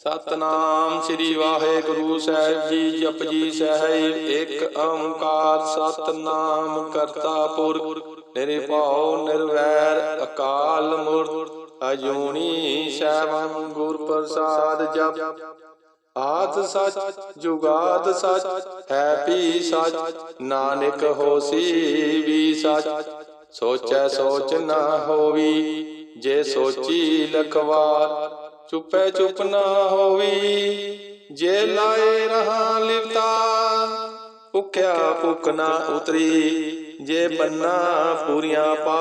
ਸਤਨਾਮ ਸ੍ਰੀ ਵਾਹਿਗੁਰੂ ਸਾਹਿਬ ਜੀ ਜਪਜੀ ਸਾਹਿਬ, ਇੱਕ ਓੰਕਾਰ ਸਤਨਾਮ ਕਰਤਾ ਪੁਰਖ, ਨਿਰਭਉ, ਨਿਰਵੈਰ, ਅਕਾਲ ਮੂਰਤ ਅਜੂਨੀ ਸੈਭੰ ਗੁਰ ਪ੍ਰਸਾਦ ਜਪ। ਆਦ ਸਚ, ਜੁਗਾਦ ਸਚ, ਹੈ ਪੀ ਸਚ, ਨਾਨਕ ਹੋਸੀ ਵੀ ਸਚ। ਸੋਚੈ ਸੋਚ ਨਾ ਹੋਵੀ, ਜੇ ਸੋਚੀ ਲਖਵਾਰ ਚੁੱਪੈ ਚੁੱਪ ਨਾ ਹੋਵੀ। ਜੇ ਲਾਏ ਰਹਾ ਲਿਵਤਾ, ਭੁਖਿਆ ਭੁਖ ਨਾ ਉਤਰੀ। ਜੇ ਬੰਨਾ ਪੂਰੀਆਂ ਪਾ,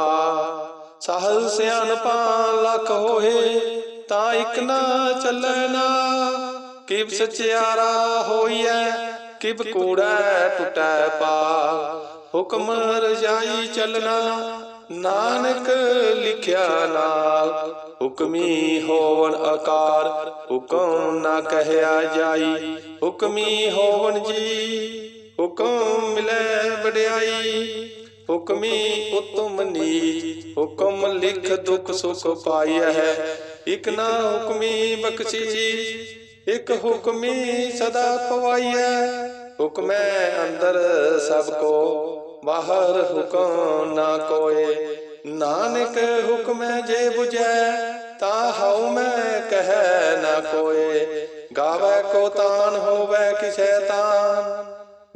ਸਹਲ ਸਿਆਣਪਾ ਲੱਖ ਹੋਏ, ਤਾਂ ਇਕ ਨਾ ਚੱਲਣਾ ਨਾ। ਕਿਬ ਸਚਿਆਰਾ ਹੋਈਐ ਕਿਬ ਕੂੜਾ ਟੁੱਟੈ ਪਾ। ਹੁਕਮ ਰਜਾਈ ਚੱਲਣਾ ਨਾਨਕ ਲਿਖਿਆ ਨਾਲ ਹੁਕਮੀ ਹੋਵਨ ਆਕਾਰ ਹੁਕਮ ਨਾ ਕਹਿਆ ਜਾਈ, ਹੁਕਮੀ ਹੋਵਨ ਜੀ, ਹੁਕਮ ਮਿਲੈ ਵਡਿਆਈ, ਹੁਕਮੀ ਉਤਮ ਨੀਚ, ਹੁਕਮ ਲਿਖ ਦੁਖ ਸੁਖ ਪਾਈਐ ਹੈ, ਇਕ ਨਾ ਹੁਕਮੀ ਬਖਸ਼ੀ ਜੀ ਇਕ ਹੁਕਮੀ ਸਦਾ ਪਵਾਈਐ, ਹੁਕਮੈ ਅੰਦਰ ਸਭ ਕੋ ਬਾਹਰ ਹੁਕਮ ਨਾ ਕੋਏ। ਨਾਨਕ ਹੁਕਮੈ ਜੇ 부ਜੈ ਤਾ ਹਉ ਮੈਂ ਕਹਿ ਨਾ ਕੋਏ। ਗਾਵੇ ਕੋ ਤਾਨ ਹੋਵੇ ਕਿਸੈ ਤਾਨ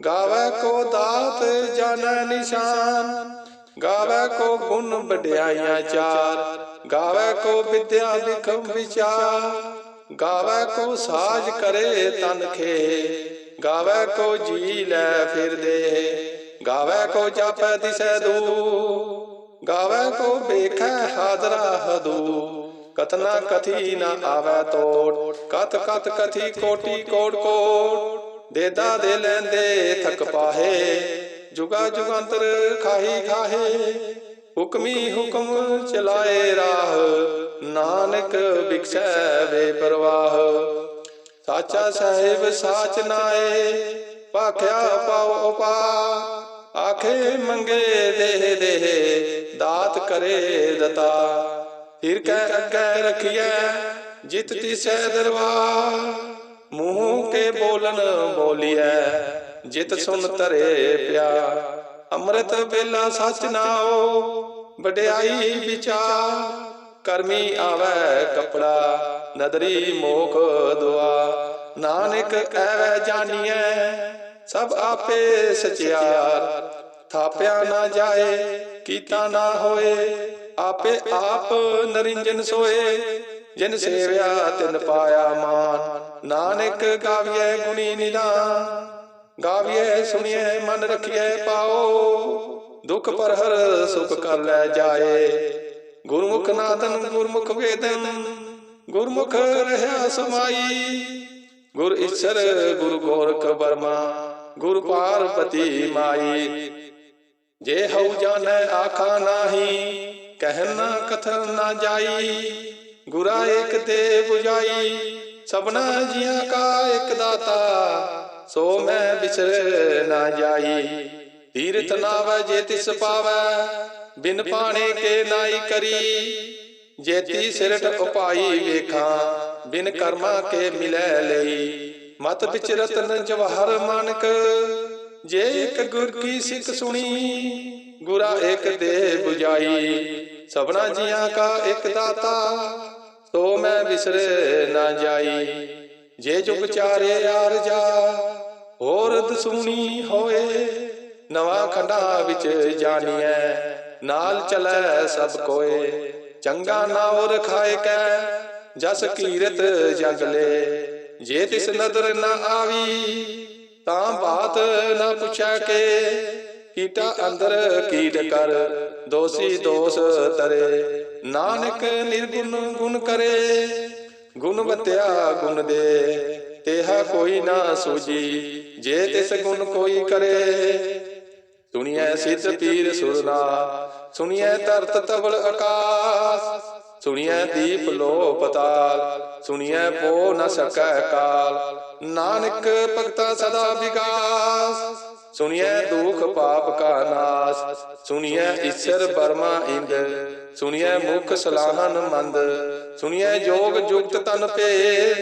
ਗਾਵੇ ਕੋ ਦਾਤ ਜਾਣੈ ਨਿਸ਼ਾਨ। ਗਾਵੇ ਕੋ ਗੁਣ ਵਡਿਆਈਆਂ ਚਾਰ। ਗਾਵੇ ਕੋ ਵਿਦਿਆ ਵਿਖਮ ਵਿਚਾਰ। ਗਾਵੇ ਕੋ ਸਾਜ ਕਰੇ ਤਨ ਖੇ। ਗਾਵੇ ਕੋ ਜੀ ਲੈ ਫਿਰਦੇ ਗਾਵੇ ਕੋ ਜਾਪੈ ਦਿਸੈ ਦੂ ਗਾਵੇ ਕੋ ਵੇਖੈ ਹਾਜ਼ਰਾ ਹਦੂ। ਕਤਨਾ ਕਥੀ ਨਾ ਆਵੈ ਤੋੜ ਕਤ ਕਤ ਕਥੀ ਕੋਟੀ ਕੋੜ ਕੋੜ ਦੇਦਾ ਦੇ ਲੈਂਦੇ ਥਕ ਪਾਹੇ, ਜੁਗਾ ਜੁਗੰਤਰ ਖਾਹੀ ਖਾਹੇ। ਹੁਕਮੀ ਹੁਕਮ ਚਲਾਏ ਰਾਹ, ਨਾਨਕ ਬਿਕਸੈ ਵੇ ਪ੍ਰਵਾਹ। ਸਾਚਾ ਸਾਹਿਬ ਸਾਚ ਨਾਏ, ਭਾਖਿਆ ਪਾਉ ਪਾ ਆਖੇ ਮੰਗੇ ਦੇ ਦੇ, ਦਾਤ ਕਰੇ ਦਤਾ। ਹਿਰ ਕੈ ਅੱਗੇ ਰਖੀਐ, ਜਿਤ ਤਿਸੈ ਦਰਬਾਰ। ਮੂੰਹ ਕੇ ਬੋਲਨ ਬੋਲੀਐ, ਜਿਤ ਸੁਨ ਤਰੇ ਪਿਆ ਅੰਮ੍ਰਿਤ ਵੇਲਾ ਸਚ ਨਾਓ ਵਡਿਆਈ ਵਿਚਾਰ। ਕਰਮੀ ਆਵੈ ਕਪੜਾ, ਨਦਰੀ ਮੋਖ ਦੁਆ ਨਾਨਕ ਐਵੈ ਜਾਣੀਐ ਸਭ ਆਪੇ ਸਚਿਆਰ। ਥਾਪਿਆ ਨਾ ਜਾਏ, ਕੀਤਾ ਨਾ ਹੋਏ, ਆਪੇ ਆਪ ਨਰਿੰਜਨ ਸੋਏ। ਜਿਨ ਸੇਵਿਆ, ਤਿਨ ਪਾਇਆ ਮਾਨ। ਨਾਨਕ ਗਾਵੀਐ ਗੁਣੀ ਨਿਦਾਨ। ਗਾਵੀਐ, ਸੁਣੀਐ, ਮਨ ਰਖੀਐ, ਪਾਓ। ਦੁਖ ਪਰ ਹਰ ਸੁਖ ਕਰ ਲੈ ਜਾਏ। ਗੁਰਮੁਖ ਨਾਦਨ ਗੁਰਮੁਖ ਵੇਦਨ। ਗੁਰਮੁਖ ਰਹਾ ਸਮਾਈ। ਗੁਰ ਈਸ਼ਰ, ਗੁਰ ਗੋਰਖ ਬਰਮਾ ਗੁਰ ਪਾਰਬਤੀ ਮਾਈ। ਜੇ ਹਉ ਜਾਣੈ ਆਖਾ ਨਾਹੀ ਕਹਿਨਾ ਕਥਨ ਨਾ ਜਾਈ। ਗੁਰਾ ਏਕ ਤੇ 부ਜਾਈ ਸਭਨਾ ਜੀਆਂ ਕਾ ਇੱਕ ਦਾਤਾ, ਸੋ ਮੈਂ ਵਿਸਰ ਨਾ ਜਾਈ। ਤੀਰਥ ਨਾਵੈ ਜੇ ਤਿਸ ਪਾਵੈ, ਬਿਨ ਪਾਣੇ ਕੇ ਨਾਈ ਕਰੀ। ਜੇਤੀ ਸਿਰਟ ਉਪਾਈ ਵੇਖਾਂ, ਬਿਨ ਕਰਮਾ ਕੇ ਮਿਲੈ ਲਈ। ਮਤ ਵਿੱਚ ਰਤਨ ਜਵਾਹਰ ਮਾਨਕ। ਜੇ ਇੱਕ ਗੁਰ ਕੀ ਸਿੱਖ ਸੁਣੀ ਗੁਰਾ ਇੱਕ ਦੇ 부ਜਾਈ ਸਭਨਾ ਜੀਆਂ ਕਾ ਇੱਕ ਦਾਤਾ ਸੋ ਮੈਂ ਵਿਸਰੇ ਨਾ ਜਾਈ। ਜੇ ਜੁਗ ਚਾਰੇ ਯਾਰ ਜਾ ਹੋਰ ਦਸੂਣੀ ਹੋਏ। ਨਵਾਂ ਖੰਡਾ ਵਿੱਚ ਜਾਣੀਐ। ਨਾਲ ਚਲੈ ਸਭ ਕੋਏ। ਚੰਗਾ ਨਾਉ ਰਖਾਏ ਕੈ। ਜਸ ਕੀਰਤ ਜਗ ਲੈ ਜੇ ਤਿਸ ਨਦਰ ਨਾ ਆਵੀ, ਤਾਂ ਬਾਤ ਨਾ ਪੁੱਛੈ ਕੇ। ਕੀਟਾ ਅੰਦਰ ਕੀਟ ਕਰ, ਦੋਸੀ ਦੋਸ ਤਰੇ। ਨਾਨਕ ਨਿਰਗੁਣ ਗੁਣ ਕਰੇ, ਗੁਣ ਵਤਿਆ ਗੁਣ ਦੇ। ਤੇਹਾ ਕੋਈ ਨਾ ਸੂਜੀ ਜੇ ਤਿਸ ਗੁਣ ਕੋਈ ਕਰੇ। ਸੁਣੀਐ ਸਿੱਧ ਪੀਰ ਸੁਰਨਾ ਸੁਣੀਐ ਧਰਤ ਤਵਲ ਆਕਾਸ ਸੁਣੀਐ ਦੀਪ ਲੋ ਪਤਾਲ, ਸੁਣੀਐ ਪੋ ਨ ਸਕੈ ਕਾਲ। ਨਾਨਕ ਭਗਤਾ ਸਦਾ ਵਿਗਾਸ ਸੁਣੀਐ ਦੁਖ ਪਾਪ ਕਾ ਨਾਸ। ਸੁਣੀਐ ਈਸ਼ਰ ਬਰਮਾ ਇੰਦ, ਸੁਣੀਐ ਮੁਖ ਸਲਾਹਨ ਮੰਦ। ਸੁਣੀਐ ਜੋਗ ਜੁਗਤ ਤਨ ਪੇ,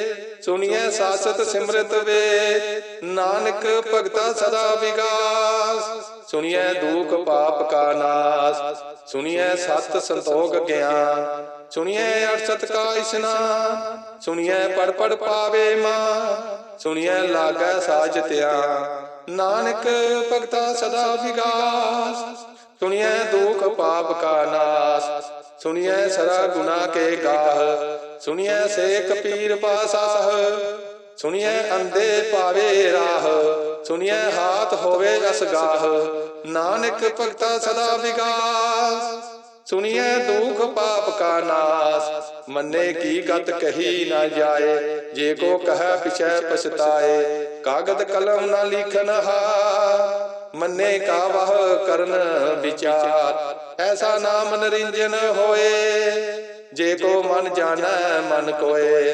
ਸੁਣੀਐ ਸਾਸਤ ਸਿਮਰਤ ਵੇ। ਨਾਨਕ ਭਗਤਾ ਸਦਾ ਵਿਗਾਸ ਸੁਣੀਐ ਦੁਖ ਪਾਪ ਕਾ ਨਾਸ। ਸੁਣੀਐ ਸਤ ਸੰਤੋਖ ਗਿਆਨ ਸੁਣੀਐ ਅਰਸਤ ਕਾ ਇਸ਼ਨਾਨ ਸੁਣੀਐ ਪੜ ਪੜ ਪਾਵੇ ਮਾਂ ਸੁਣੀਐ ਲਾਗੈ ਸਾਜ ਧਿਆਨ ਨਾਨਕ ਭਗਤਾ ਸਦਾ ਵਿਗਾਸ ਸੁਣੀਐ ਦੁਖ ਪਾਪ ਕਾ ਨਾਸ ਸੁਣੀਐ ਸਰਾ ਗੁਨਾ ਕੇ ਗਾਹ ਸੁਣੀਐ ਸੇਖ ਪੀਰ ਪਾਸਾਹ ਸੁਣੀਐ ਅੰਧੇ ਪਾਵੇ ਰਾਹ ਸੁਣੀਐ ਹਾਥ ਹੋਵੇ ਅਸਗਾਹ ਨਾਨਕ ਭਗਤਾ ਸਦਾ ਵਿਗਾਸ ਸੁਣੀਐ ਦੁਖ ਪਾਪ ਕਾ ਨਾਸ। ਮੰਨੇ ਕੀ ਗਤ ਕਹੀ ਨਾ ਜਾਏ। ਜੇ ਕੋ ਕਹੈ ਪਿਛੈ ਪਛਤਾਏ। ਕਾਗਦ ਕਲਮ ਨਾ ਲਿਖਨ ਹਾ ਮੰਨੇ ਕਾ ਵਹ ਕਰਨ ਵਿਚਾਰ। ਐਸਾ ਨਾਮ ਨਰਿੰਜਨ ਹੋਏ। ਜੇ ਕੋ ਮਨ ਜਾਣੈ ਮਨ ਕੋਏ।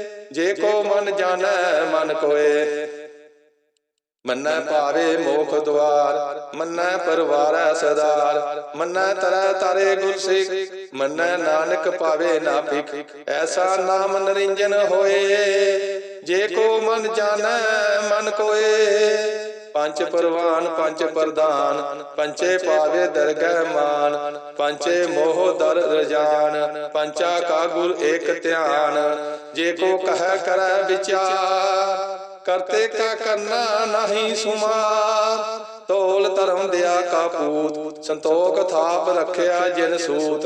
ਜੇ ਕੋ ਮਨ ਜਾਣੈ, ਮਨ ਕੋਏ। ਮੰਨੈ ਭਾਵੇ ਮੋਖ ਦੁਆਰ, ਮੰਨੈ ਪਰਵਾਰੈ ਸਦਾਰ। ਮੰਨੈ ਤਰੈ ਤਾਰੇ ਗੁਰ ਸਿੱਖ, ਮੰਨੈ ਨਾਨਕ ਪਾਵੇ ਨਾ ਭਿਖ। ਐਸਾ ਨਾਮ ਨਰਿੰਜਨ ਹੋਏ। ਜੇ ਕੋ ਮਨ ਜਾਣੈ, ਮਨ ਕੋਏ। ਪੰਜ ਪਰਵਾਨ ਪੰਜ ਪ੍ਰਧਾਨ ਪੰਚੇ ਪਾਵੇ ਦਰਗਹਿ ਮਾਨ ਪੰਚੇ ਮੋਹ ਦਰ ਰਜਾਨ ਪੰਚਾ ਕਾ ਗੁਰ ਏਕ ਧਿਆਨ। ਜੇ ਕੋ ਕਹੈ ਕਰੈ ਵਿਚਾਰ ਕਰਤੇ ਕਾ ਕਰਨਾ ਨਹੀਂ ਸੁਮਾਰ। ਤੋਲ ਧਰਮ ਦਿਆ ਕਾ ਸੰਤੋਖ ਥਾਪ ਰੱਖਿਆ ਜਿਨ ਸੂਤ।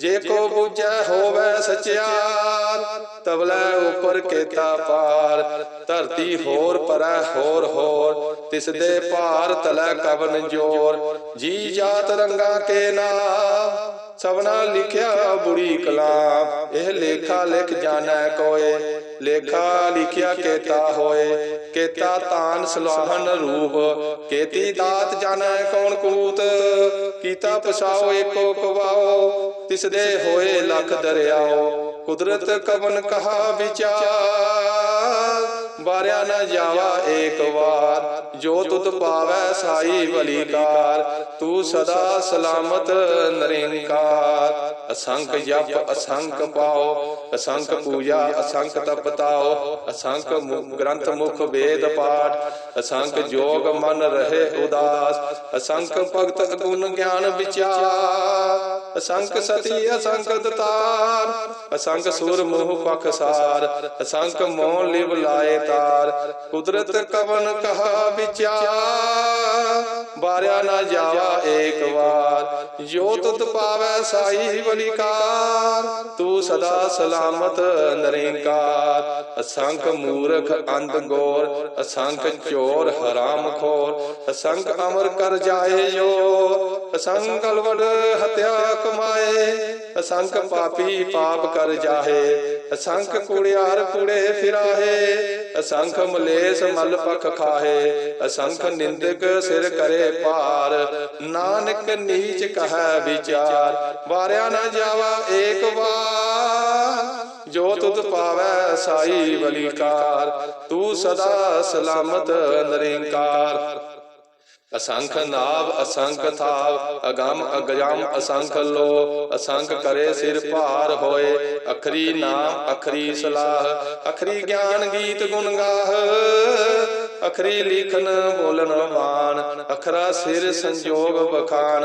ਜੇ ਕੋ ਬੁਝੈ ਹੋਵੇ ਸਚਿਆਰ ਤਬਲੇ ਉਪਰ ਕੇਤਾ ਪਾਰ। ਧਰਤੀ ਹੋਰ ਪਰੈ ਹੋਰ ਹੋਰ, ਤਿਸ ਦੇ ਭਾਰ ਤਲੈ ਕਵਨ ਜੋਰ। ਜੀ ਜਾਤ ਰੰਗਾ ਕੇ ਨਾਮ ਸਭਨਾ ਲਿਖਿਆ ਬੁਰੀ ਕਲਾਮ, ਇਹ ਲੇਖਾ ਲਿਖ ਜਾਣੈ ਕੋਏ, ਲੇਖਾ ਲਿਖਿਆ ਕੇਤਾ ਹੋਏ, ਕੇਤਾ ਤਾਨ ਸਲਾਹਨ ਰੂਪ, ਕੇਤੀ ਦਾਤ ਜਾਣੈ ਕੌਣ ਕੂਤ, ਕੀਤਾ ਪਸਾਓ ਏਕੋ ਕਵਾਓ ਤਿਸ ਦੇ ਹੋਏ ਲਖ ਦਰਿਆਓ, ਕੁਦਰਤ ਕਵਨ ਕਹਾ ਵਿਚਾਰ। ਬਾਰਿਆ ਨਾ ਜਾਵਾ ਏਕ ਵਾਰ, ਜੋ ਤੁਧ ਪਾਵੈ ਸਾਈ ਬਲੀਕਾਰ ਤੂੰ ਸਦਾ ਸਲਾਮਤ ਨਿਰੰਕਾਰ। ਅਸੰਖ ਜਪ, ਅਸੰਖ ਪਾਓ, ਅਸੰਖ ਪੂਜਾ, ਅਸੰਖ ਤਪਤਾਓ, ਅਸੰਖ ਗ੍ਰੰਥ ਮੁਖ ਵੇਦ ਪਾਠ, ਅਸੰਖ ਜੋਗ ਮਨ ਰਹੇ ਉਦਾਸ, ਅਸੰਖ ਭਗਤ ਗੁਣ ਗਿਆਨ ਵਿਚਾਰ, ਅਸੰਖ ਸਤੀ, ਅਸੰਖ ਦਤਾਰ, ਅਸੰਖ ਸੁਰ ਮੋਹ ਪਖਸਾਰ ਅਸੰਖ ਮੋਹ ਲਿਵ ਲਾਏ ਤਾਰ ਕੁਦਰਤ ਕਵਨ ਕਹਾ ਵਿਚਾਰ ਬਾਰਿਆ ਨਾ ਜਾਵਾ ਏਕ ਵਾਰ। ਜੋ ਤੁਧ ਪਾਵੈ ਸਾਈ ਬਲਿਕਾਰ ਤੂੰ ਸਦਾ ਸਲਾਮਤ ਨਿਰੰਕਾਰ। ਅਸੰਖ ਮੂਰਖ ਅੰਧ ਗੋਰ, ਅਸੰਖ ਚੋਰ ਹਰਾਮ ਖੋਰ। ਅਸੰਖ ਅਮਰ ਕਰ ਜਾਏ ਜੋ ਅਸੰਖ ਗਲਵੜ ਹਤਿਆ ਕਮਾਏ। ਅਸੰਖ ਪਾਪੀ ਪਾਪ ਕਰ ਜਾਹੇ, ਅਸੰਖ ਕੁੜਿਆਰ ਕੁੜੇ ਫਿਰਾਹੇ। ਅਸੰਖ ਮਲੇਸ ਮਲ ਪਖ ਖਾਹੇ, ਅਸੰਖ ਨਿੰਦਕ ਸਿਰ ਕਰੇ ਪਾਰ ਨਾਨਕ ਨੀਚ ਕਹੈ ਵਿਚਾਰ, ਵਾਰਿਆ ਨਾ ਜਾਵਾ ਏਕ ਵਾਰ। ਜੋ ਤੁਧ ਪਾਵੈ ਸਾਈ ਬਲੀਕਾਰ, ਤੂੰ ਸਦਾ ਸਲਾਮਤ ਨਿਰੰਕਾਰ। ਅਸੰਖ ਨਾਭ ਅਸੰਖ ਥਾਵ ਅਗੰਮ ਅਗਜਮ ਅਸੰਖ ਲੋ ਅਸੰਖ ਕਰੇ ਸਿਰ ਭਾਰ ਹੋਏ। ਅਖਰੀ ਨਾਮ, ਅਖਰੀ ਸਲਾਹ, ਅਖਰੀ ਗਿਆਨ ਗੀਤ ਗੁਣ ਗਾਹ। ਅਖਰੀ ਲਿਖਨ ਬੋਲਨ ਬਾਣ ਅਖਰਾ ਸਿਰ ਸੰਜੋਗ ਬਖਾਨ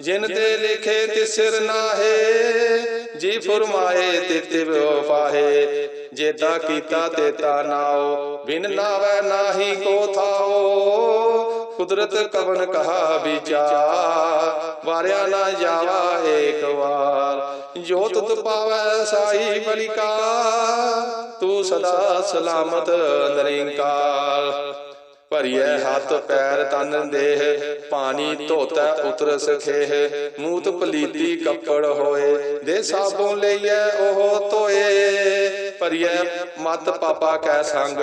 ਜਿਨ ਤੇ ਲਿਖੇ ਤੇ ਸਿਰ ਨਾਹੇ, ਜੀ ਫਰਮਾਏ ਤੇ ਤਿਵ ਪਾਹੇ ਜੇਤਾ ਕੀਤਾ ਤੇ ਤਾ ਨਾਓ ਬਿਨ ਨਾਵੈ ਨਾਹੀ ਕੋ ਥਾਓ ਕੁਦਰਤ ਕਵਨ ਕਹਾ ਵਿਚਾਰ? ਵਾਰਿਆ ਨਾ ਜਾਵਾ ਏਕ ਵਾਰ। ਜੋ ਤੁਧ ਪਾਵੈ ਸਾਈ ਬਲਿਕਾਰ। ਤੂੰ ਸਦਾ ਸਲਾਮਤ ਨਿਰੰਕਾਰ। ਭਰੀਐ ਹੱਥ ਪੈਰ ਤਨ ਦੇਹ। ਪਾਣੀ ਧੋਤੈ ਉਤਰ ਸਖੇਹ ਮੂਤ ਪਲੀਤੀ ਕੱਪੜ ਹੋਏ। ਦੇ ਸਾਬੋਂ ਲਈਐ ਉਹ ਧੋਏ। ਭਰੀਐ, ਮਤ ਪਾਪਾ ਕੈ ਸੰਗ,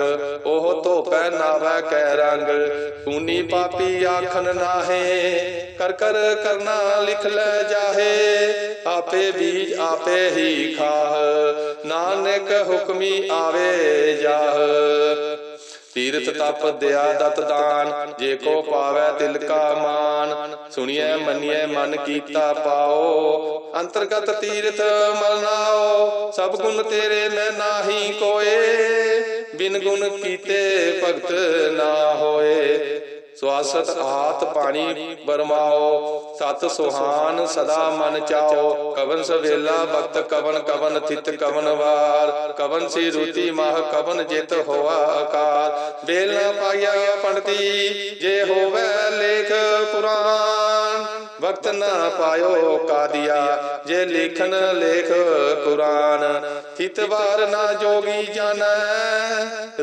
ਉਹ ਧੋਪੈ ਨਾਵੈ ਕੈ ਰੰਗ। ਕੂਨੀ ਪਾਪੀ ਆਖਨ ਨਾਹੇ, ਕਰ ਕਰ ਕਰਨਾ ਲਿਖ ਲੈ ਜਾਹੇ। ਆਪੇ ਬੀਜ ਆਪੇ ਹੀ ਖਾਹ, ਨਾਨਕ ਹੁਕਮੀ ਆਵੇ ਜਾਹ। ਤੀਰਥ ਤਪ ਦਿਆ ਦਤ ਦਾਨ ਜੇ ਕੋ ਪਾਵੈ ਤਿਲ ਕਾ ਮਾਨ। ਸੁਣੀਐ ਮੰਨੀਐ ਮਨ ਕੀਤਾ ਪਾਓ। ਅੰਤਰਗਤ ਤੀਰਥ ਮਲਨਾਓ ਸਭ ਗੁਣ ਤੇਰੇ ਮੈਂ ਨਾਹੀ ਕੋਏ। ਬਿਨ ਗੁਣ ਕੀਤੇ ਭਗਤ ਨਾ ਹੋਏ। ਸਵਾਸਤ ਆਤ ਪਾਣੀ ਬਰਮਾਓ। ਸਤ ਸੁਹਾਨ ਸਦਾ ਮਨ ਚਾਓ। ਕਵਨ ਸਵੇਲਾ ਬਖਤ ਕਵਨ ਕਵਨ ਥਿਤ ਕਵਨ ਵਾਰ। ਕਵਨ ਸੀ ਰੁਤੀ ਮਹ ਕਵਨ ਜਿਤ ਹੋਆ ਆਕਾਰ। ਬੇਲ ਪਾਇਆ ਪੰਡਤੀ, ਜੇ ਹੋਵੇ ਲੇਖ ਪੁਰਾਨ ਵਕਤ ਨਾ ਪਾਇਓ ਕਾਦੀਆ, ਜੇ ਲਿਖਨ ਲੇਖ ਕੁਰਾਨ। ਥਿਤ ਵਾਰ ਨਾ ਜੋਗੀ ਜਾਣੈ।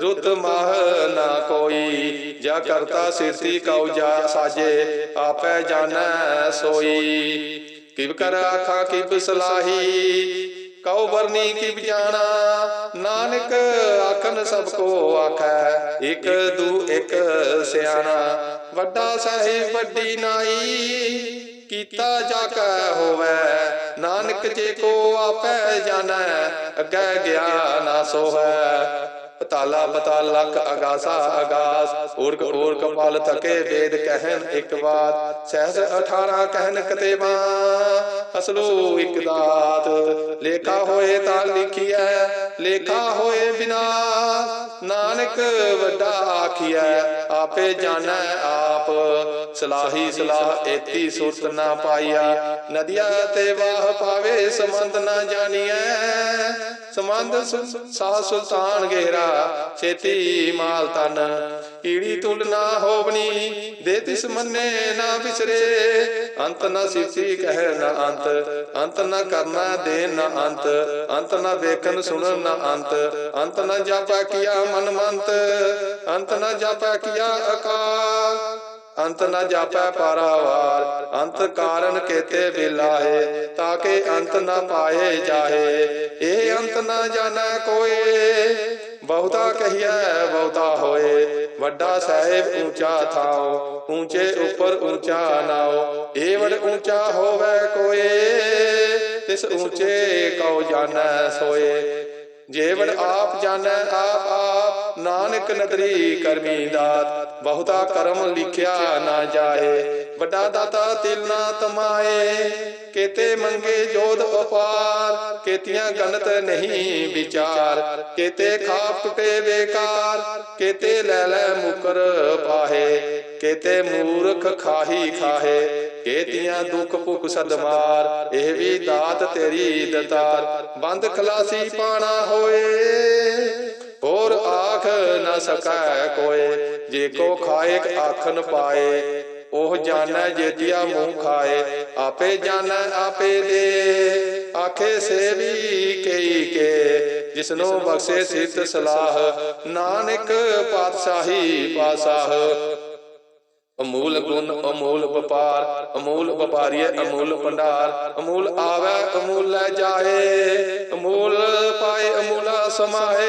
ਰੁਤ ਮਾਹ ਨਾ ਕੋਈ। ਜਾ ਕਰਤਾ ਸਿਰਤੀ ਕਉ ਜਾ ਸਾਜੇ, ਆਪੈ ਜਾਣੈ ਸੋਈ। ਕਿਵ ਕਰ ਆਖਾਂ ਕਿਵ ਸਲਾਹੀ, ਕਉ ਵਰਨੀ ਕਿਵ ਜਾਣਾ। ਨਾਨਕ ਆਖਨ ਸਭ ਕੋ ਆਖੈ, ਇਕ ਦੂ ਇਕ ਸਿਆਣਾ। ਵੱਡਾ ਸਾਹਿਬ ਵੱਡੀ ਨਾਈ, ਕੀਤਾ ਜਾ ਕੈ ਹੋਵੇ। ਨਾਨਕ ਜੇ ਕੋ ਆਪੈ ਜਾਣੈ, ਅੱਗੇ ਗਿਆ ਨਾ ਸੋਹੈ ਪਤਾਲਾ ਪਤਾਲ ਲਖ ਅਗਾਸਾ ਅਗਾਸ। ਓਰਕ ਓਰਕ ਪਲ ਥਕੇ ਵੇਦ ਕਹਿਨ ਇੱਕ ਬਾਤ। ਸਹਿਸ 18 ਕਹਿਨ ਕਤੇਵਾ ਅਸਲੂ ਇੱਕ ਦਾਤ। ਲੇਖਾ ਹੋਏ ਤਾਂ ਲਿਖੀਐ। ਲੇਖਾ ਹੋਏ ਬਿਨਾ ਨਾਨਕ ਵੱਡਾ ਆਖੀਐ। ਆਪੇ ਜਾਣੈ ਆਪ। ਸਲਾਹੀ ਸਲਾਹ ਏਤੀ ਸੁਰਤ ਨਾ ਪਾਈਆ ਨਦੀਆਂ ਤੇ ਵਾਹ ਪਾਵੇ ਸਮੰਦ ਨਾ ਜਾਣੀਐ। ਸਮੰਦ ਸੁ- ਸਾਹ ਸੁਲਤਾਨ ਗਹਿਰਾ, ਛੇਤੀ ਮਾਲ ਤਨ ਈੜੀ ਤੁਲ ਨਾ ਹੋਵਨੀ, ਦੇ ਤਿਸ ਮੰਨੇ ਨਾ ਵਿਸਰੇ। ਅੰਤ ਨਾ ਸਿਫਤੀ ਕਹਿ ਨਾ ਅੰਤ ਅੰਤ ਨਾ ਕਰਨਾ ਦੇ ਨਾ ਅੰਤ ਅੰਤ ਨਾ ਵੇਖਣ ਸੁਣਨ ਨਾ ਅੰਤ ਅੰਤ ਨਾ ਜਾਪਾ ਕੀਆ ਮਨ ਮੰਤ ਅੰਤ ਨਾ ਜਾਪਾ ਕੀਆ ਅਕਾਲ। ਅੰਤ ਨ ਜਾਪੈ ਪਾਰਾਵਾਰ, ਅੰਤ ਕਾਰਨ ਕੇਤੇ ਬਿਲਾਏ ਤਾਕੇ ਅੰਤ ਨ ਪਾਏ ਜਾਏ ਇਹ ਅੰਤ ਨ ਜਾਣੈ ਕੋਏ। ਬਹੁਤਾ ਕਹੀਐ, ਬਹੁਤਾ ਹੋਏ। ਵੱਡਾ ਸਾਹਿਬ ਉੱਚਾ ਥਾਉ ਉੱਚੇ ਉੱਪਰ ਉੱਚਾ ਨਾਉ। ਇਹ ਵਡ ਉੱਚਾ ਹੋਵੇ ਕੋਏ, ਤਿਸ ਉੱਚੇ ਕਉ ਜਾਣੈ ਸੋਏ। ਜੇਵੜ ਆਪ ਜਾਣੈ ਆਪ ਆਪ ਨਾਨਕ ਨਦਰੀ ਕਰਮੀ ਦਾਤ ਬਹੁਤਾ ਕਰਮ ਲਿਖਿਆ ਨਾ ਜਾਏ। ਵੱਡਾ ਦਾਤਾ ਤਿਲ ਨਾ ਤਮਾਏ। ਕੇਤੇ ਮੰਗੇ ਜੋਧ ਅਪਾਰ ਕੇਤੀਆਂ ਗਨਤ ਨਹੀਂ ਵਿਚਾਰ। ਕੇਤੇ ਖਾਪ ਟੁਟੇ ਬੇਕਾਰ। ਕੇਤੇ ਲੈ ਲੈ ਮੁਕਰ ਪਾਹੇ। ਕੇਤੇ ਮੂਰਖ ਖਾਹੀ ਖਾਹੇ ਕੇਤੀਆਂ ਦੁੱਖ ਭੁਖ ਸਦਮਾਰ। ਇਹ ਵੀ ਦਾਤ ਤੇਰੀ ਦਤਾਰ। ਬੰਦ ਖਲਾਸੀ ਪਾਣਾ ਹੋਏ। ਹੋਰ ਆਖ ਨਾ ਸਕੈ ਕੋਏ ਜੇ ਕੋ ਖਾਇਕ ਆਖਨ ਪਾਏ ਉਹ ਜਾਣੈ ਜੇਤੀਆ ਮੂੰਹ ਖਾਏ ਆਪੇ ਜਾਣੈ ਆਪੇ ਦੇ। ਆਖੇ ਸੇਵੀ ਕਈ ਕੇ ਜਿਸਨੂੰ ਬਖਸ਼ੇ ਸਿੱਧ ਸਲਾਹ। ਨਾਨਕ ਪਾਤਸ਼ਾਹੀ ਪਾਸਾਹ ਅਮੂਲ ਗੁਣ, ਅਮੂਲ ਵਪਾਰ, ਅਮੂਲ ਵਪਾਰੀਏ, ਅਮੂਲ ਭੰਡਾਰ। ਅਮੂਲ ਆਵੇ, ਅਮੂਲ ਲੈ ਜਾਏ। ਅਮੂਲ ਪਾਏ, ਅਮੂਲਾ ਸਮਾਏ।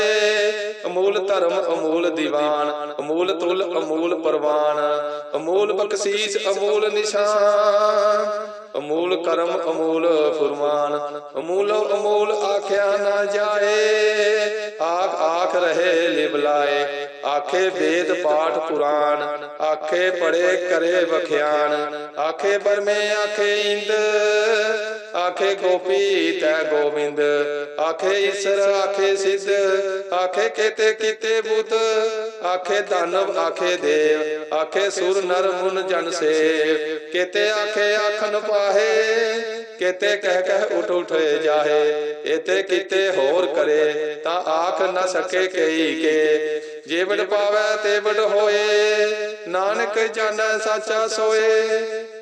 ਅਮੂਲ ਧਰਮ, ਅਮੂਲ ਦੀਵਾਨ। ਅਮੂਲ ਤੁਲ, ਅਮੂਲ ਪਰਵਾਨ। ਅਮੂਲ ਬਖਸ਼ੀਸ਼, ਅਮੂਲ ਨਿਸ਼ਾਨ। ਅਮੂਲ ਕਰਮ, ਅਮੂਲ ਫੁਰਮਾਨ। ਅਮੂਲ ਅਮੂਲ ਆਖਿਆ ਨਾ ਜਾਏ। ਆਖ ਆਖ ਰਹੇ ਲਿਬਲਾਏ ਆਖੇ ਵੇਦ ਪਾਠ ਪੁਰਾਣ। ਆਖੇ ਪੜੇ ਕਰੇ ਵਖਿਆਨ ਆਖੇ ਬਰਮੇ ਆਖੇ ਇੰਦ। ਆਖੇ ਗੋਪੀ ਤੈ ਗੋਬਿੰਦ, ਆਖੇ ਈਸ਼ਰ, ਆਖੇ ਸਿੱਧ, ਆਖੇ ਕੇਤੇ ਕੀਤੇ ਬੁੱਧ ਆਖੇ ਦਾਨਵ ਆਖੇ ਦੇਵ, ਆਖੇ ਸੁਰ ਨਰ ਮੁਨ ਜਨ ਸੇਵ। ਕੇਤੇ ਆਖੇ ਆਖਨ ਪਾਹੇ, ਕੇਤੇ ਕਹਿ ਕਹਿ ਉਠ ਉਠੇ ਜਾਹੇ ਇਤੇ ਕੀਤੇ ਹੋਰ ਕਰੇ, ਤਾਂ ਆਖ ਨਾ ਸਕੇ ਕਈ ਕੇ। ਜੇ ਵਡ ਤੇ ਵਡ ਹੋਏ, ਨਾਨਕ ਜਾਣੈ ਸਾਚਾ ਸੋਏ।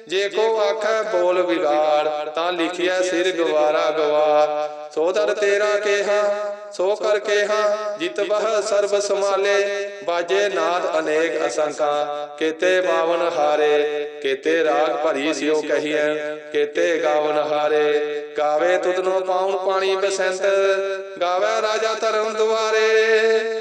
ਜੇ ਕੋ ਆਖੈ ਬੋਲ ਵਿਗਾੜ, ਤਾਂ ਲਿਖਿਆ ਸਿਰ ਗਵਾਰਾ ਗਵਾਰ। ਸੋ ਦਰ ਤੇਰਾ ਕੇਹਾ, ਸੋ ਕਰਕੇ ਹਾਂ ਜਿਤ ਬਹ ਸਰਬ ਸਮਾਲੇ ਬਾਜੇ ਨਾਦ ਅਨੇਕ ਅਸੰਖਾ, ਕੇਤੇ ਬਾਵਨ ਹਾਰੇ। ਕੇਤੇ ਰਾਗ ਭਰੀ ਸਿਓ ਕਹੀਐ, ਕੇਤੇ ਗਾਵਨ ਹਾਰੇ। ਗਾਵੇ ਤੁਧਨੋ ਪਾਉਣ ਪਾਣੀ ਬਸੰਤ, ਗਾਵੇ ਰਾਜਾ ਧਰਮ ਦੁਆਰੇ।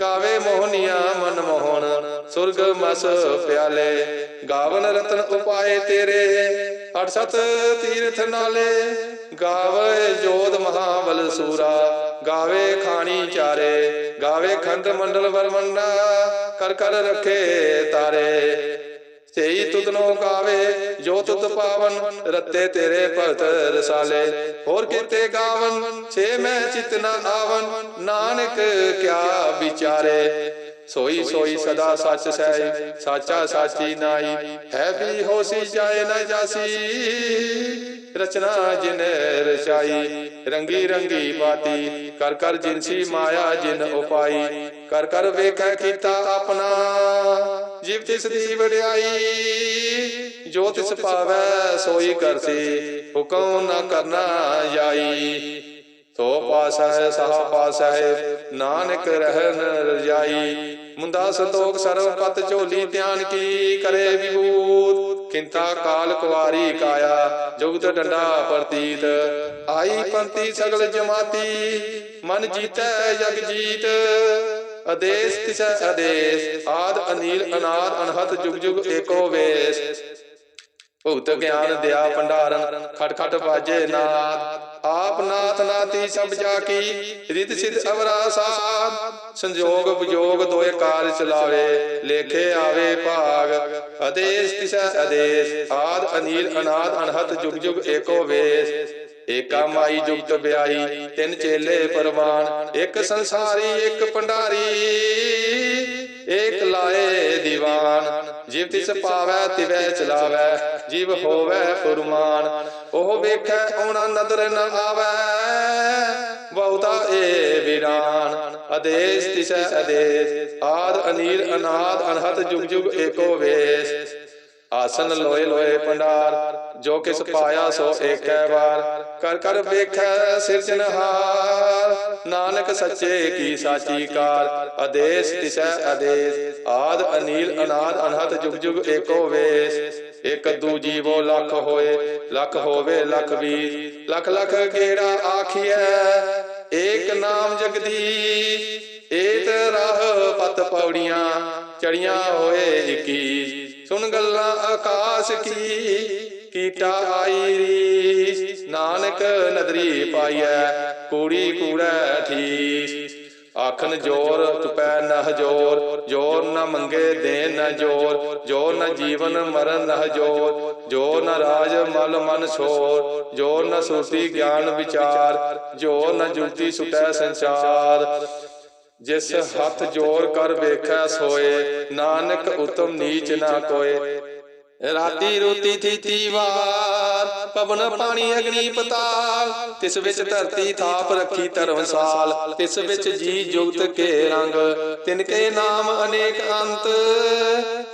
ਗਾਵੇ ਮੋਹਨੀਆਂ ਮਨ ਮੋਹਣ ਸੁਰਗ ਮਸ ਪਿਆਲੇ। ਗਾਵਨ ਰਤਨ ਉਪਾਏ ਤੇਰੇ ਅਠ ਸਤ ਤੀਰਥ ਨਾਲੇ। ਗਾਵੇ ਜੋਧ ਮਹਾਬਲ ਸੂਰਾ, ਗਾਵੇ ਖਾਣੀ ਚਾਰੇ। ਗਾਵੇ ਖੰਡ ਮੰਡਲ ਵਰਮੰਡਾ ਕਰ ਕਰ ਰੱਖੇ ਤਾਰੇ। ਸੇਈ ਤੁਧਨੋ ਗਾਵੇ, ਜੋ ਤੁਧ ਪਾਵਨ, ਰੱਤੇ ਤੇਰੇ ਭਗਤ ਰਸਾਲੇ। ਹੋਰ ਕਿਤੇ ਗਾਵਨ, ਛੇ ਮੈਂ ਚਿਤ ਨ ਆਵਨ, ਨਾਨਕ ਕਿਆ ਵਿਚਾਰੇ। ਸੋਈ ਸੋਈ ਸਦਾ ਸੱਚ ਸਹਿ ਸਾਚਾ ਸਾਚੀ ਨਾਈ ਹੈ ਵੀ ਹੋਸੀ ਜਾਏ ਨ ਜਾਸੀ। ਰਚਨਾ ਜਿਨ ਰਚਾਈ, ਰੰਗੀ ਰੰਗੀ ਬਾਤੀ, ਕਰ ਕਰ ਜਿਨਸੀ ਮਾਇਆ ਜਿਨ ਉਪਾਈ, ਕਰ ਕਰ ਵੇਖੈ ਕੀਤਾ ਆਪਣਾ। ਜਿਵ ਤਿਸ ਦੀ ਵਡਿਆਈ, ਜੋ ਤਿਸ ਪਾਵੈ ਸੋਈ ਕਰਸੀ, ਹੁਕਮ ਨਾ ਕਰਨਾ ਜਾਈ ਸੋ ਪਾਸਾ ਸਾਹ ਸਹਾ ਨਾਨਕ ਰਹਿਨ ਰਜਾਈ। ਮੁੰਦਾ ਸੰਤੋਖ ਸਰਵ ਪਤ ਝੋਲੀ ਧਿਆਨ ਕੀ ਕਰੇ ਵਿਭੂਤ? ਕਿੰਤਾ ਕਾਲ ਕੁਵਾਰੀ ਕਾਇਆ, ਜੁਗਤ ਡੰਡਾ ਪ੍ਰਤੀਤ। ਆਈ ਪੰਤੀ ਸਗਲ ਜਮਾਤੀ, ਮਨ ਜੀਤੈ ਜਗ ਜੀਤ। ਆਦੇਸ ਤਿਸੈ ਆਦੇਸ ਆਦ ਅਨੀਲ ਅਨਾਦ ਅਨਹਤ ਜੁਗ ਜੁਗ ਏਕੋ ਵੇਸ। ਭੁਗਤ ਗਿਆਨ ਦਿਆ ਭੰਡਾਰਨ ਖਟ ਖਟ ਬਾਜੇ ਨਾਦ। ਆਪ ਨਾਥ ਨਾਤੀ ਸਭ ਜਾ ਕੀ ਰਿਤ ਸਿਧ ਅਵਰਾ ਸਾਧ। ਸੰਜੋਗ ਵਿਜੋਗ ਦੋਏ ਕਾਲ ਚਲਾਵੇ, ਲੇਖੇ ਆਵੇ ਭਾਗ। ਆਦੇਸ ਤਿਸੈ ਆਦੇਸ, ਆਦ ਅਨੀਲ ਅਨਾਦ ਅਨਹਤ ਜੁਗ ਜੁਗ ਏਕੋ ਵੇਸ। ਏਕਾ ਮਾਈ ਜੁਗਤ ਬਿਆਈ, ਤਿੰਨ ਚੇਲੇ ਪਰਵਾਨ। ਇੱਕ ਸੰਸਾਰੀ, ਇੱਕ ਭੰਡਾਰੀ ਏਕ ਲਾਏ ਦੀਵਾਨ। ਜਿਵ ਤਿਸ ਪਾਵੈ, ਤਿਵੈ ਚਲਾਵੈ, ਜਿਵ ਹੋਵੈ ਫੁਰਮਾਨ, ਉਹ ਵੇਖੈ ਆਉਣਾ ਨਦਰ ਨ ਆਵੈ। ਬਹੁਤਾ ਏ ਵੀਰਾਨ, ਆਦੇਸ ਤਿਸੈ ਆਦੇਸ, ਆਦ ਅਨੀਲ ਅਨਾਦ ਅਨਹਤ ਜੁਗ ਜੁਗ ਏਕੋ ਵੇਸ। ਆਸਨ ਲੋਏ ਲੋਏ ਪੰਡਾਰ, ਜੋ ਕਿਸ ਪਾਇਆ ਸੋ ਏਕੈ ਵਾਰ। ਕਰ ਕਰ ਵੇਖੈ ਸਿਰਜਨਹਾਰ ਨਾਨਕ ਸੱਚੇ ਕੀ ਸਾਚੀ ਕਾਰ। ਆਦੇਸ ਤਿਸੈ ਆਦੇਸ, ਆਦ ਅਨੀਲ ਅਨਾਦ ਅਨਹਤ ਜੁਗ ਜੁਗ ਏਕੋ ਵੇਸ। ਇਕ ਦੂ ਜੀਵੋ ਲੱਖ ਹੋਏ, ਲੱਖ ਹੋਵੇ ਲੱਖ ਵੀ ਲੱਖ ਲੱਖ ਗੇੜਾ ਆਖੀਐ? ਏਕ ਨਾਮ ਜਗਦੀ ਪਤ ਪੌੜੀਆਂ ਚੜੀਆਂ ਹੋਏ 21 ਸੁਣ ਗੱਲਾਂ ਆਕਾਸ਼ ਕੀ? ਕੀਟਾ ਆਈ ਰੀ। ਨਾਨਕ ਨਦਰੀ ਪਾਈਐ, ਕੂੜੀ ਕੂੜੈ ਠੀਸ ਆਖਨ ਜੋਰ ਤੁਪੈ ਨ ਹਜੋਰ ਜੋਰ ਨ ਮੰਗੇ ਦੇ ਨ ਜੋਰ ਜੋ ਨ ਜੀਵਨ ਮਰਨ ਨ ਜ਼ੋਰ ਜੋ ਨ ਰਾਜ ਮਲ ਮਨ ਸ਼ੋਰ, ਜ਼ੋਰ ਨ ਸੁਰਤੀ ਗਿਆਨ ਵਿਚਾਰ, ਜੋਰ ਨ ਜੁਲਤੀ ਸੁਟੈ ਸੰਸਾਰ। ਜਿਸ ਹੱਥ ਜੋੜ ਕਰ ਵੇਖੈ ਸੋਏ ਨਾਨਕ ਉਤਮ ਨੀਚ ਨਾ ਕੋਏ। ਰਾਤੀ ਰੋਤੀ ਥੀਤੀ ਵਾਰ ਪਵਨ ਪਾਣੀ ਅਗਨੀ ਪਤਾਲ, ਤਿਸ ਵਿੱਚ ਧਰਤੀ ਥਾਪ ਰੱਖੀ ਧਰਮਸਾਲ, ਤਿਸ ਵਿੱਚ ਜੀ ਜੁਗਤ ਕੇ ਰੰਗ ਤਿਨ ਕੇ ਨਾਮ ਅਨੇਕ ਅੰਤ।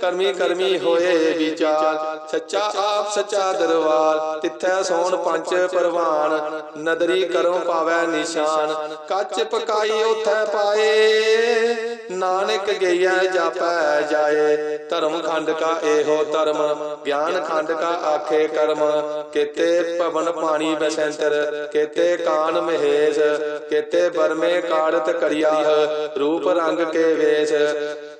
ਕਰਮੀ ਕਰਮੀ ਹੋਏ ਵਿਚਾਰ, ਸੱਚਾ ਆਪ ਸੱਚਾ ਦਰਬਾਰ, ਤਿੱਥੈ ਸੋਣ ਪੰਜ ਪਰਵਾਨ, ਨਦਰੀ ਕਰਮ ਪਾਵੈ ਨਿਸ਼ਾਨ, ਕੱਚ ਪਕਾਈ ਉਥੈ ਪਾਏ। ਨਾਨਕ ਗਈਐ ਜਾਪੈ ਜਾਏ, ਧਰਮ ਖੰਡ ਕਾ ਇਹੋ ਧਰਮ, ਗਿਆਨ ਖੰਡ ਕਾ ਆਖੇ ਕਰਮ ਕਿਤੇ ਭਵਨ ਪਾਣੀ ਬਸੰਤਰ, ਕਿਤੇ ਕਾਨ ਮਹੇਸ਼, ਕਿਤੇ ਬਰਮੇ ਕਾੜਤ ਕਰਿਆ ਰੂਪ ਰੰਗ ਕੇ ਵੇਸ਼।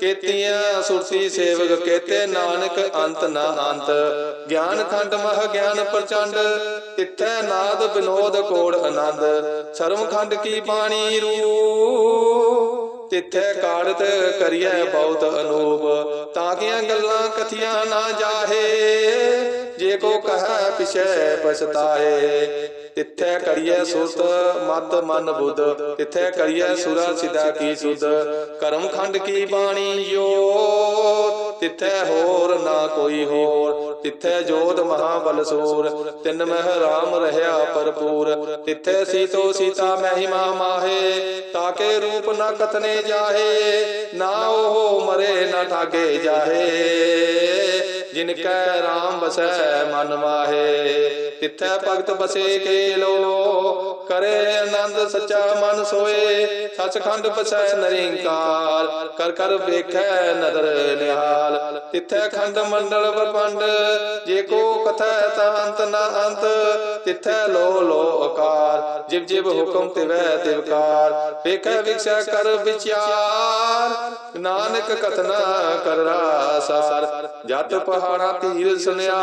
ਕੀਤੀਆਂ ਸੁਰਤੀ ਸੇਵਕ ਕੇਤੇ ਨਾਨਕ ਅੰਤ ਨਾ ਅੰਤ। ਗਿਆਨ ਖੰਡ ਮਹ ਗਿਆਨ ਪ੍ਰਚੰਡ, ਤਿੱਥੈ ਨਾਦ ਬਿਨੋਦ ਕੋੜ ਆਨੰਦ। ਸਰਮ ਖੰਡ ਕੀ ਬਾਣੀ ਰੂ ਤਿੱਥੈ ਕਾੜਤ ਕਰੀਐ ਬਹੁਤ ਅਨੂਪ। ਤਾਂ ਕੀਆਂ ਗੱਲਾਂ ਕਥੀਆਂ ਨਾ ਜਾਹੇ ਜੇ ਕੋ ਕਹੈ ਪਿਛੈ ਪਛਤਾਏ, ਤਿੱਥੈ ਕਰੀਐ ਸੁਰਤ ਮਤ ਮਨ ਬੁੱਧ, ਤਿੱਥੈ ਕਰੀਐ ਸੁਰਾ ਸਿਦਾ ਕੀ ਸੁਧ, ਕਰਮ ਖੰਡ ਕੀ ਬਾਣੀ ਜੋ ਤਿੱਥੈ ਹੋਰ ਨਾ ਕੋਈ ਹੋਰ, ਤਿੱਥੈ ਜੋਤ ਮਹਾਬਲ ਸੂਰ ਤਿੰਨ ਮਹਿ ਰਾਮ ਰਹਾ ਭਰਪੂਰ, ਤਿੱਥੈ ਸੀਤੋ ਸੀਤਾ ਮਹਿਮਾ ਮਾਹੇ, ਤਾਕੇ ਰੂਪ ਨਾ ਕਥਨੇ ਜਾਹੇ, ਨਾ ਉਹ ਮਰੇ ਨਾ ਠਾਗੇ ਜਾਹੇ। ਜਿਨ ਕੈ ਰਾਮ ਵਸੈ, ਮਨ ਮਾਹੇ ਤਿੱਥੈ ਭਗਤ ਬਸੇ ਕੇ ਲੋ। ਕਰੇ ਆਨੰਦ ਸੱਚਾ ਮਨ ਸੋਏ। ਸਚਖੰਡ ਬਸੈ ਨਰਿੰਕਾਰ। ਕਰ ਕਰ ਵੇਖੈ ਨਦਰ ਨਿਹਾਲ। ਤਿੱਥੈ ਖੰਡ ਮੰਡਲ ਬਰਪੰਡ ਜੇ ਕੋ ਕਥੈ ਤਾਂ ਅੰਤ ਨਾ ਅੰਤ। ਤਿਥੈ ਲੋ ਲੋ ਅਕਾਰ, ਜਿਵ ਜਿਵ ਹੁਕਮ ਤਿਵੈ ਤਿਵਕਾਰ ਵੇਖੈ ਵਿਖਸੈ ਕਰ ਵਿਚਾਰ, ਨਾਨਕ ਕਥਨਾ ਕਰ ਰਾਸਾਰ ਜਤ ਪਹਾੜਾ ਧੀਰ ਸੁਨਿਆ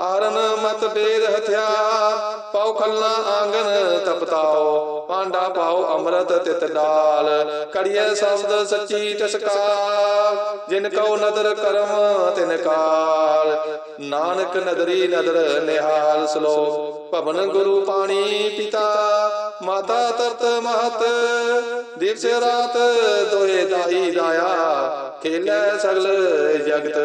ਆਰਨ ਮਤ ਬੇਦ ਹਥਿਆਰ, ਪਾਉ ਖੱਲਾ ਆਂਗਨ ਤਪਤਾਓ ਪਾਂਡਾ ਪਾਉ ਅੰਮ੍ਰਿਤ ਤਿਤ ਡਾਲ ਕੜੀਏ ਸ਼ਬਦ ਸੱਚੀ ਟਸਕਾ ਜਿਨ ਕਉ ਨਦਰ ਕਰਮ ਤਿਨ ਕਾਲ, ਨਾਨਕ ਨਦਰੀ ਨਦਰ ਨਿਹਾਲ ਸਲੋ ਭਵਨ ਗੁਰੂ ਪਾਣੀ ਪਿਤਾ, ਮਾਤਾ ਤਰਤ ਮਹਤ, ਦਿਵਸ ਰਾਤ ਦੋਏ ਦਾਈ ਦਾਇਆ, ਖੇਲੇ ਸਗਲ ਜਗਤ,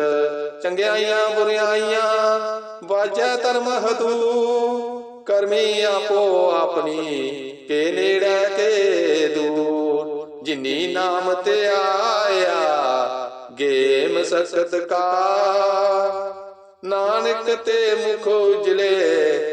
ਚੰਗਿਆਈਆਂ ਬੁਰਿਆਈਆਂ, ਵਾਜੈ ਧਰਮ ਹਦੂ, ਕਰਮੀ ਆਪੋ ਆਪਣੀ, ਕੇ ਨੇੜੇ ਕੇ ਦੂਰ, ਜਿਨੀ ਨਾਮ ਤੇ ਆਇਆ, ਗੇਮ ਸਕਤ ਕਾ। ਨਾਨਕ ਤੇ ਮੁਖ ਉਜਲੇ